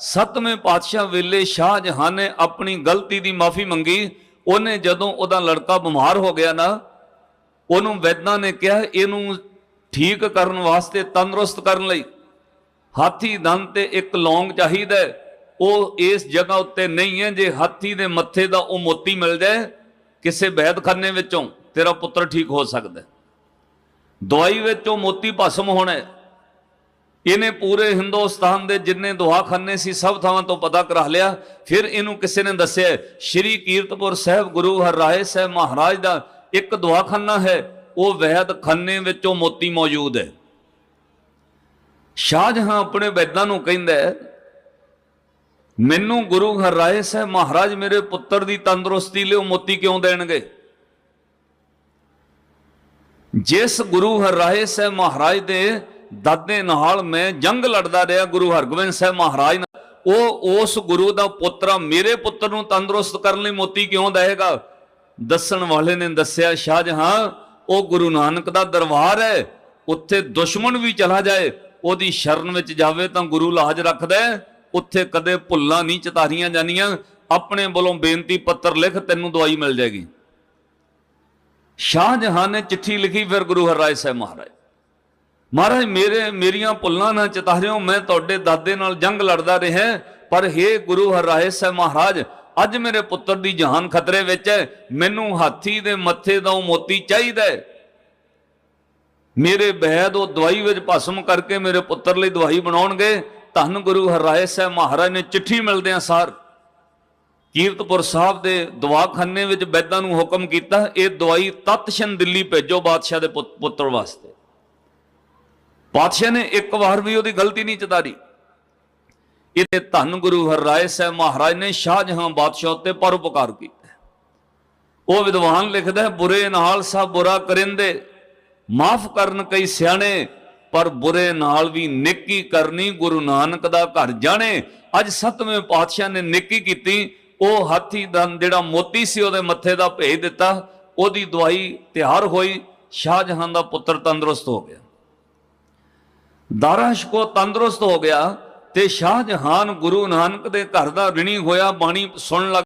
ਸੱਤਵੇਂ ਪਾਤਸ਼ਾਹ ਵੇਲੇ ਸ਼ਾਹ ਜਹਾਨ ਨੇ ਆਪਣੀ ਗਲਤੀ ਦੀ ਮਾਫੀ ਮੰਗੀ। ਉਹਨੇ ਜਦੋਂ ਉਹਦਾ ਲੜਕਾ ਬਿਮਾਰ ਹੋ ਗਿਆ ਨਾ, ਉਹਨੂੰ ਵੈਦਾਂ ਨੇ ਕਿਹਾ, ਇਹਨੂੰ ਠੀਕ ਕਰਨ ਵਾਸਤੇ, ਤੰਦਰੁਸਤ ਕਰਨ ਲਈ। ਹਾਥੀ ਦੰਦ ਤੇ ਇੱਕ ਲੌਂਗ ਚਾਹੀਦਾ ਉਹ ਇਸ ਜਗ੍ਹਾ ਉੱਤੇ ਨਹੀਂ ਹੈ। ਜੇ ਹਾਥੀ ਦੇ ਮੱਥੇ ਦਾ ਉਹ ਮੋਤੀ ਮਿਲ ਜਾਏ, ਕਿਸੇ ਵੈਦਖਾਨੇ ਵਿੱਚੋਂ ਤੇਰਾ ਪੁੱਤਰ ਠੀਕ ਹੋ ਸਕਦਾ ਦਵਾਈ ਵਿੱਚੋਂ ਮੋਤੀ ਭਸਮ ਹੋਣਾ ਹੈ। ਇਹਨੇ ਪੂਰੇ ਹਿੰਦੁਸਤਾਨ ਦੇ ਜਿੰਨੇ ਦੁਆਖਾਨੇ ਸੀ, ਸਭ ਥਾਵਾਂ ਤੋਂ ਪਤਾ ਕਰਾ ਲਿਆ। ਫਿਰ ਇਹਨੂੰ ਕਿਸੇ ਨੇ ਦੱਸਿਆ, ਸ਼੍ਰੀ ਕੀਰਤਪੁਰ ਸਾਹਿਬ ਗੁਰੂ ਹਰਰਾਏ ਸਾਹਿਬ ਮਹਾਰਾਜ ਦਾ ਇੱਕ ਦੁਆਖਾਨਾ ਹੈ, ਉਹ ਵੈਦਖਾਨੇ ਖੰਨੇ ਵਿੱਚੋਂ ਮੋਤੀ ਮੌਜੂਦ ਹੈ। ਸ਼ਾਹਜਹਾਂ ਆਪਣੇ ਵੈਦਾਂ ਨੂੰ ਕਹਿੰਦਾ ਮੈਨੂੰ ਗੁਰੂ ਹਰਰਾਏ ਸਾਹਿਬ ਮਹਾਰਾਜ ਮੇਰੇ ਪੁੱਤਰ ਦੀ ਤੰਦਰੁਸਤੀ ਲਈ ਉਹ ਮੋਤੀ ਕਿਉਂ ਦੇਣਗੇ? ਜਿਸ ਗੁਰੂ ਹਰਰਾਏ ਸਾਹਿਬ ਮਹਾਰਾਜ ਦੇ ਦਾਦੇ ਨਾਲ ਮੈਂ ਜੰਗ ਲੜਦਾ ਰਿਹਾ ਗੁਰੂ ਹਰਗੋਬਿੰਦ ਸਾਹਿਬ ਮਹਾਰਾਜ ਨਾਲ। ਉਹ ਉਸ ਗੁਰੂ ਦਾ ਪੁੱਤਰਾ ਮੇਰੇ ਪੁੱਤਰ ਨੂੰ ਤੰਦਰੁਸਤ ਕਰਨ ਲਈ ਮੋਤੀ ਕਿਉਂ ਦੇਗਾ ਦੱਸਣ ਵਾਲੇ ਨੇ ਦੱਸਿਆ, ਸ਼ਾਹਜਹਾਂ, ਉਹ ਗੁਰੂ ਨਾਨਕ ਦਾ ਦਰਬਾਰ ਹੈ। ਉੱਥੇ ਦੁਸ਼ਮਣ ਵੀ ਚਲਾ ਜਾਏ। ਉਹਦੀ ਸ਼ਰਨ ਵਿੱਚ ਜਾਵੇ ਤਾਂ ਗੁਰੂ ਲਾਜ ਰੱਖਦਾ ਉੱਥੇ ਕਦੇ ਭੁੱਲਾਂ ਨਹੀਂ ਚਤਾਰੀਆਂ ਜਾਣੀਆਂ। ਆਪਣੇ ਵੱਲੋਂ ਬੇਨਤੀ ਪੱਤਰ ਲਿਖ, ਤੈਨੂੰ ਦਵਾਈ ਮਿਲ ਜਾਏਗੀ। ਸ਼ਾਹਜਹਾਂ ਨੇ ਚਿੱਠੀ ਲਿਖੀ, ਫਿਰ ਗੁਰੂ ਹਰਰਾਏ ਸਾਹਿਬ ਮਹਾਰਾਜ। ਮਹਾਰਾਜ, ਮੇਰੇ, ਮੇਰੀਆਂ ਭੁੱਲਾਂ ਨਾ ਚਿਤਾਰਿਓ, ਮੈਂ ਤੁਹਾਡੇ ਦਾਦੇ ਨਾਲ ਜੰਗ ਲੜਦਾ ਰਿਹਾ, ਪਰ हे ਗੁਰੂ ਹਰਰਾਏ ਸਾਹਿਬ ਮਹਾਰਾਜ, ਅੱਜ ਮੇਰੇ ਪੁੱਤਰ ਦੀ ਜਾਨ ਖਤਰੇ ਵਿੱਚ ਹੈ, ਮੈਨੂੰ ਹਾਥੀ ਦੇ ਮੱਥੇ ਦਾ ਉਹ ਮੋਤੀ ਚਾਹੀਦਾ ਹੈ। ਮੇਰੇ ਬੈਦ ਉਹ ਦਵਾਈ ਵਿੱਚ ਭਸਮ ਕਰਕੇ ਮੇਰੇ ਪੁੱਤਰ ਲਈ ਦਵਾਈ ਬਣਾਉਣਗੇ। ਧੰਨ ਗੁਰੂ ਹਰਰਾਏ ਸਾਹਿਬ ਮਹਾਰਾਜ ਨੇ ਚਿੱਠੀ ਮਿਲਦਿਆਂ ਸਾਰ ਕੀਰਤਪੁਰ ਸਾਹਿਬ ਦੇ ਦਵਾਖਾਨੇ ਵਿੱਚ ਬੈਦਾਂ ਨੂੰ ਹੁਕਮ ਕੀਤਾ, ਇਹ ਦਵਾਈ ਤਤਸ਼ਨ ਦਿੱਲੀ ਭੇਜੋ ਬਾਦਸ਼ਾਹ ਦੇ ਪੁੱਤਰ ਵਾਸਤੇ। ਪਾਤਸ਼ਾਹ ਨੇ ਇੱਕ ਵਾਰ ਵੀ ਉਹਦੀ ਗਲਤੀ ਨਹੀਂ ਚਤਾਰੀ। ਇਹਦੇ ਧੰਨ ਗੁਰੂ ਹਰਰਾਏ ਸਾਹਿਬ ਮਹਾਰਾਜ ਨੇ ਸ਼ਾਹਜਹਾਂ ਬਾਦਸ਼ਾਹ ਉੱਤੇ ਪਰਉਪਕਾਰ ਕੀਤਾ। ਉਹ ਵਿਦਵਾਨ ਲਿਖਦਾ ਹੈ, ਬੁਰੇ ਨਾਲ ਸਭ ਬੁਰਾ ਕਰਿੰਦੇ, ਮਾਫ ਕਰਨ ਕਈ ਸਿਆਣੇ, ਪਰ ਬੁਰੇ ਨਾਲ ਵੀ ਨੇਕੀ ਕਰਨੀ ਗੁਰੂ ਨਾਨਕ ਦਾ ਘਰ ਜਾਣੇ। ਅੱਜ ਸਤਵੇਂ ਪਾਤਸ਼ਾਹ ਨੇ ਨੇਕੀ ਕੀਤੀ। ਉਹ ਹਾਥੀ ਦਾ ਜਿਹੜਾ ਮੋਤੀ ਸੀ, ਉਹਦੇ ਮੱਥੇ ਦਾ ਭੇਜ ਦਿੱਤਾ। ਉਹਦੀ ਦਵਾਈ ਤਿਆਰ ਹੋਈ। ਸ਼ਾਹਜਹਾਂ ਦਾ ਪੁੱਤਰ ਤੰਦਰੁਸਤ ਹੋ ਗਿਆ। ਦਾਰਾ ਸ਼ਕੋ ਤੰਦਰੁਸਤ ਹੋ ਗਿਆ ਤੇ ਸ਼ਾਹਜਹਾਨ ਗੁਰੂ ਨਾਨਕ ਦੇ ਘਰ ਦਾ ਰਿਣੀ ਹੋਇਆ ਬਾਣੀ ਸੁਣਨ ਲੱਗ